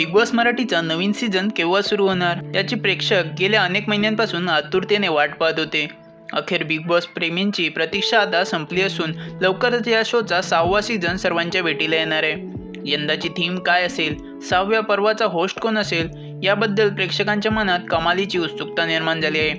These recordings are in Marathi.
बिग बॉस मराठीचा नवीन सीझन केव्हा सुरू होणार याची प्रेक्षक गेल्या अनेक महिन्यांपासून आतुरतेने वाट पाहत होते. अखेर बिग बॉस प्रेमींची प्रतीक्षा आता संपली असून लवकरच या शोचा सहावा सीझन सर्वांच्या भेटीला येणार आहे. यंदाची थीम काय असेल सहाव्या पर्वाचा होस्ट कोण असेल याबद्दल प्रेक्षकांच्या मनात कमालीची उत्सुकता निर्माण झाली आहे.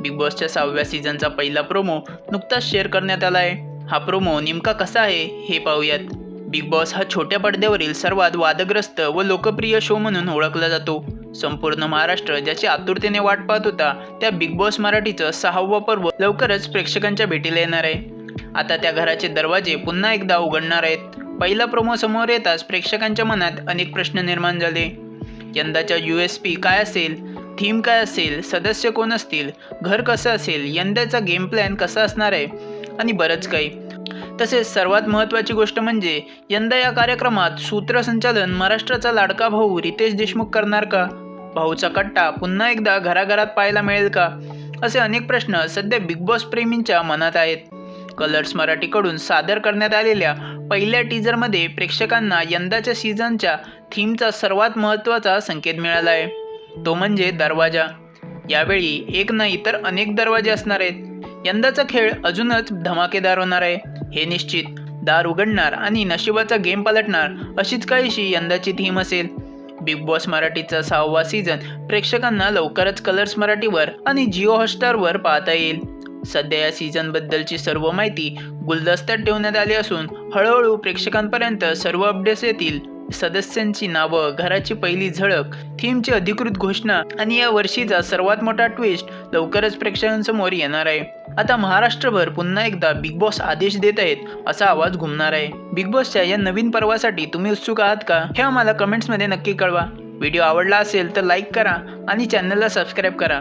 बिग बॉसच्या सहाव्या सीझनचा पहिला प्रोमो नुकताच शेअर करण्यात आला आहे. हा प्रोमो नेमका कसा आहे हे पाहूयात. बिग बॉस हा छोट्या पडद्यावरील सर्वात वादग्रस्त व लोकप्रिय शो म्हणून ओळखला जातो. संपूर्ण महाराष्ट्र ज्याची आतुरतेने वाट पाहत होता त्या बिग बॉस मराठीचं सहावं पर्व लवकरच प्रेक्षकांच्या भेटीला येणार आहे. आता त्या घराचे दरवाजे पुन्हा एकदा उघडणार आहेत. पहिला प्रोमो समोर येताच प्रेक्षकांच्या मनात अनेक प्रश्न निर्माण झाले. यंदाच्या यू एस पी काय असेल? थीम काय असेल? सदस्य कोण असतील? घर कसं असेल? यंदाचा गेम प्लॅन कसा असणार आहे? आणि बरंच काही. तसेच सर्वात महत्त्वाची गोष्ट म्हणजे यंदा या कार्यक्रमात सूत्रसंचालन महाराष्ट्राचा लाडका भाऊ रितेश देशमुख करणार का? भाऊचा कट्टा पुन्हा एकदा घराघरात पाहायला मिळेल का? असे अनेक प्रश्न सध्या बिग बॉस प्रेमींच्या मनात आहेत. कलर्स मराठीकडून सादर करण्यात आलेल्या पहिल्या टीजरमध्ये प्रेक्षकांना यंदाच्या सीझनच्या थीमचा सर्वात महत्त्वाचा संकेत मिळाला आहे तो म्हणजे दरवाजा. यावेळी एक नाही तर अनेक दरवाजे असणार आहेत. यंदाचा खेळ अजूनच धमाकेदार होणार आहे. हे निश्चित. दार उघडणार आणि नशिबाचा गेम पलटणार अशीच काहीशी यंदाची थीम असेल. बिग बॉस मराठीचा सहावा सीझन प्रेक्षकांना लवकरच कलर्स मराठीवर आणि जिओ हॉटस्टारवर पाहता येईल. सध्या या सीझनबद्दलची सर्व माहिती गुलदस्त्यात ठेवण्यात आली असून हळूहळू प्रेक्षकांपर्यंत सर्व अपडेट्स येतील. सदस्यांची नावं घराची पहिली झळक थीमची अधिकृत घोषणा आणि या वर्षीचा सर्वात मोठा ट्विस्ट लवकरच प्रेक्षकांसमोर येणार आहे. आता महाराष्ट्रभर पुन्हा एकदा बिग बॉस आदेश देत आहेत असा आवाज घुमणार आहे. बिग बॉसच्या या नवीन पर्वासाठी तुम्ही उत्सुक आहात का? हे आम्हाला कमेंट्समध्ये नक्की कळवा. व्हिडिओ आवडला असेल तर लाईक करा आणि चॅनलला सबस्क्राईब करा.